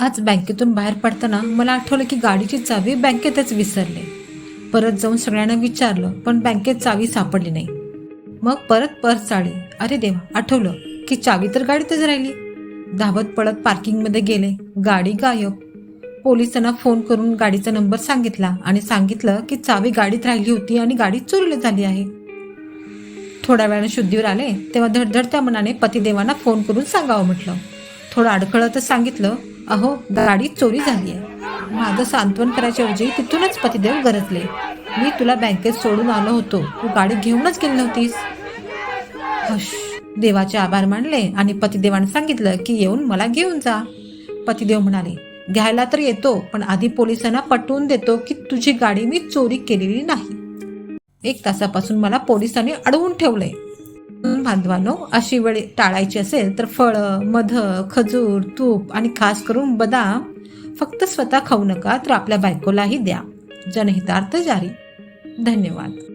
आज बँकेतून बाहेर पडताना मला आठवलं की गाडीची चावी बँकेतच विसरले. परत जाऊन सगळ्यांना विचारलं पण बँकेत चावी सापडली नाही. मग परत पर्स चाळली अरे देवा आठवलं की चावी तर गाडीतच राहिली. धावत पळत पार्किंगमध्ये गेले. गाडी गायब. पोलिसांना फोन करून गाडीचा नंबर सांगितला आणि सांगितलं की चावी गाडीत राहिली होती आणि गाडी चोरीला झाली आहे. थोड्या वेळाने शुद्धीवर आले तेव्हा धडधडत्या मनाने पतिदेवांना फोन करून सांगावं म्हटलं. थोडं अडखळतच सांगितलं अहो गाडी चोरी झाली आहे. माझं सांत्वन करायच्याऐवजी तिथूनच पतिदेव गरजले. मी तुला बँकेत सोडून आलो होतो. तू गाडी घेऊनच गेली नव्हतीस. हश देवाचे आभार मानले आणि पतिदेवाने सांगितलं की येऊन मला घेऊन जा. पतिदेव म्हणाले घ्यायला तर येतो पण आधी पोलिसांना पटवून देतो की तुझी गाडी मी चोरी केलेली नाही. एक तासापासून मला पोलिसांनी अडवून ठेवलंय. बांधवानो अशी वेळ टाळायची असेल तर फळं मध खजूर तूप आणि खास करून बदाम फक्त स्वतः खाऊ नका तर आपल्या बायकोलाही द्या. जनहितार्थ जारी. धन्यवाद.